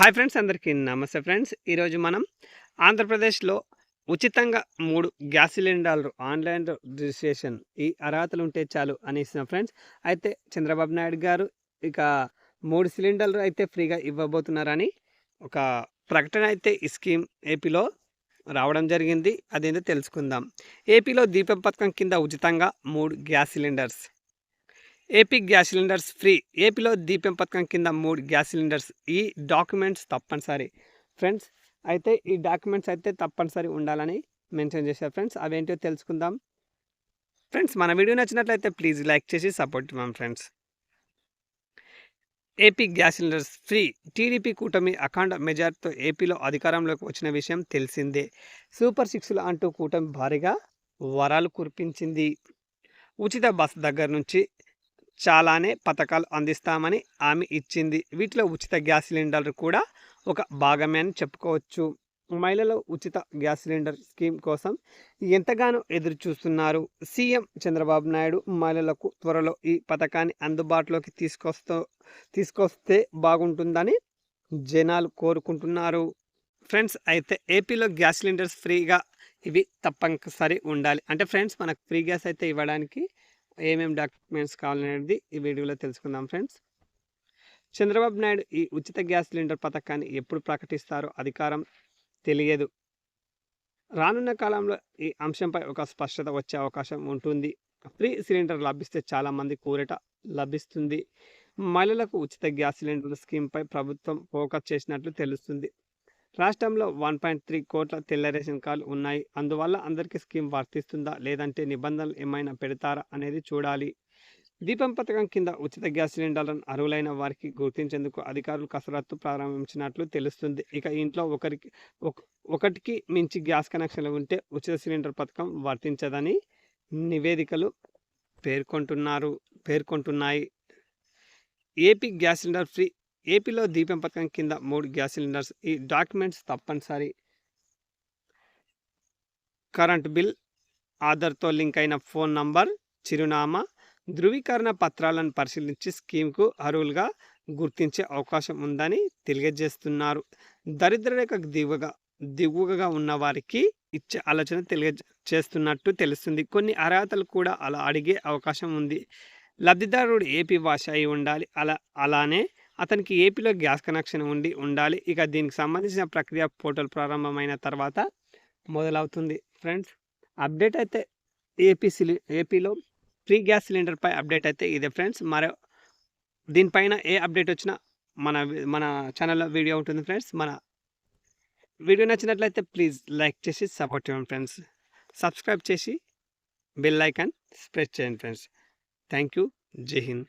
Hi friends అందరికీ నమస్తే friends. ఈరోజు మనం ఆంధ్రప్రదేశ్లో ఉచితంగా మూడు గ్యాస్ సిలిండర్లు ఆన్లైన్ రిజిస్ట్రేషన్ ఈ అర్హతలు ఉంటే చాలు అని ఇస్తున్నాం ఫ్రెండ్స్. అయితే చంద్రబాబు నాయుడు గారు ఇక మూడు సిలిండర్లు అయితే ఫ్రీగా ఇవ్వబోతున్నారని ఒక ప్రకటన అయితే ఈ స్కీమ్ ఏపీలో రావడం జరిగింది. అదేంటో తెలుసుకుందాం. ఏపీలో దీపం పథకం కింద ఉచితంగా మూడు gas cylinders. AP gas cylinders free. ఏపీలో దీపం పథకం కింద మూడు గ్యాస్ సిలిండర్స్. ఈ డాక్యుమెంట్స్ తప్పనిసరి. ఫ్రెండ్స్ అయితే ఈ డాక్యుమెంట్స్ అయితే తప్పనిసరి ఉండాలని మెన్షన్ చేశారు ఫ్రెండ్స్. అవేంటో తెలుసుకుందాం. ఫ్రెండ్స్ మన వీడియో నచ్చినట్లయితే ప్లీజ్ లైక్ చేసి సపోర్ట్ ఇవ్వం friends. AP gas cylinders free. TDP కూటమి అఖండ మెజార్టీతో ఏపీలో అధికారంలోకి వచ్చిన విషయం తెలిసిందే. సూపర్ సిక్స్లు అంటూ కూటమి భారీగా వరాలు కురిపించింది. ఉచిత బస్ దగ్గర నుంచి చాలానే పథకాలు అందిస్తామని ఆమె ఇచ్చింది. వీటిలో ఉచిత గ్యాస్ సిలిండర్ కూడా ఒక భాగమే అని చెప్పుకోవచ్చు. మహిళలు ఉచిత గ్యాస్ సిలిండర్ స్కీమ్ కోసం ఎంతగానో ఎదురు చూస్తున్నారు సీఎం చంద్రబాబు నాయుడు మహిళలకు త్వరలో ఈ పథకాన్ని అందుబాటులోకి తీసుకొస్తూ తీసుకొస్తే బాగుంటుందని జనాలు కోరుకుంటున్నారు. ఫ్రెండ్స్ అయితే ఏపీలో గ్యాస్ సిలిండర్స్ ఫ్రీగా ఇవి తప్పనిసరి ఉండాలి. అంటే ఫ్రెండ్స్ మనకు ఫ్రీ గ్యాస్ అయితే ఇవ్వడానికి ఏమేమి డాక్యుమెంట్స్ కావాలనేది ఈ వీడియోలో తెలుసుకుందాం ఫ్రెండ్స్. చంద్రబాబు నాయుడు ఈ ఉచిత గ్యాస్ సిలిండర్ పథకాన్ని ఎప్పుడు ప్రకటిస్తారో అధికారం తెలియదు. రానున్న కాలంలో ఈ అంశంపై ఒక స్పష్టత వచ్చే అవకాశం ఉంటుంది. ఫ్రీ సిలిండర్ లభిస్తే చాలామంది కూరట లభిస్తుంది. మహిళలకు ఉచిత గ్యాస్ సిలిండర్ స్కీమ్పై ప్రభుత్వం ఫోకస్ చేసినట్లు తెలుస్తుంది. రాష్ట్రంలో వన్ పాయింట్ త్రీ కోట్ల తెల్ల రేషన్ కార్డులు ఉన్నాయి. అందువల్ల అందరికీ స్కీమ్ వర్తిస్తుందా? లేదంటే నిబంధనలు ఏమైనా పెడతారా అనేది చూడాలి. దీపం పథకం కింద ఉచిత గ్యాస్ సిలిండర్లను అర్హులైన వారికి గుర్తించేందుకు అధికారులు కసరత్తు ప్రారంభించినట్లు తెలుస్తుంది. ఇక ఇంట్లో ఒకరికి ఒకటికి మించి గ్యాస్ కనెక్షన్లు ఉంటే ఉచిత సిలిండర్ పథకం వర్తించదని నివేదికలు పేర్కొంటున్నారు పేర్కొంటున్నాయి. ఏపీ గ్యాస్ సిలిండర్ ఫ్రీ ఏపీలో దీపం పథకం కింద మూడు గ్యాస్ సిలిండర్స్. ఈ డాక్యుమెంట్స్ తప్పనిసరి. కరెంట్ బిల్ ఆధార్తో లింక్ అయిన ఫోన్ నంబర్ చిరునామా ధృవీకరణ పత్రాలను పరిశీలించి స్కీమ్కు అర్హులుగా గుర్తించే అవకాశం ఉందని తెలియజేస్తున్నారు. దరిద్రరేఖ దిగువగా దిగువగా ఉన్న వారికి ఇచ్చే ఆలోచన తెలియజేస్తున్నట్టు తెలుస్తుంది. కొన్ని అర్హతలు కూడా అలా అడిగే అవకాశం ఉంది. లబ్ధిదారుడు ఏపీ భాష అయి ఉండాలి. అలా అలానే అతనికి ఏపీలో గ్యాస్ కనెక్షన్ ఉండి ఉండాలి. ఇక దీనికి సంబంధించిన ప్రక్రియ పోర్టల్ ప్రారంభమైన తర్వాత మొదలవుతుంది. ఫ్రెండ్స్ అప్డేట్ అయితే ఏపీ సిలి ఏపీలో ఫ్రీ గ్యాస్ సిలిండర్పై అప్డేట్ అయితే ఇదే ఫ్రెండ్స్. మరో దీనిపైన ఏ అప్డేట్ వచ్చినా మన మన ఛానల్లో వీడియో ఉంటుంది ఫ్రెండ్స్. మన వీడియో నచ్చినట్లయితే ప్లీజ్ లైక్ చేసి సపోర్ట్ చేయండి ఫ్రెండ్స్. సబ్స్క్రైబ్ చేసి బెల్ ఐకాన్ ప్రెస్ చేయండి ఫ్రెండ్స్. థ్యాంక్ యూ జై హింద్.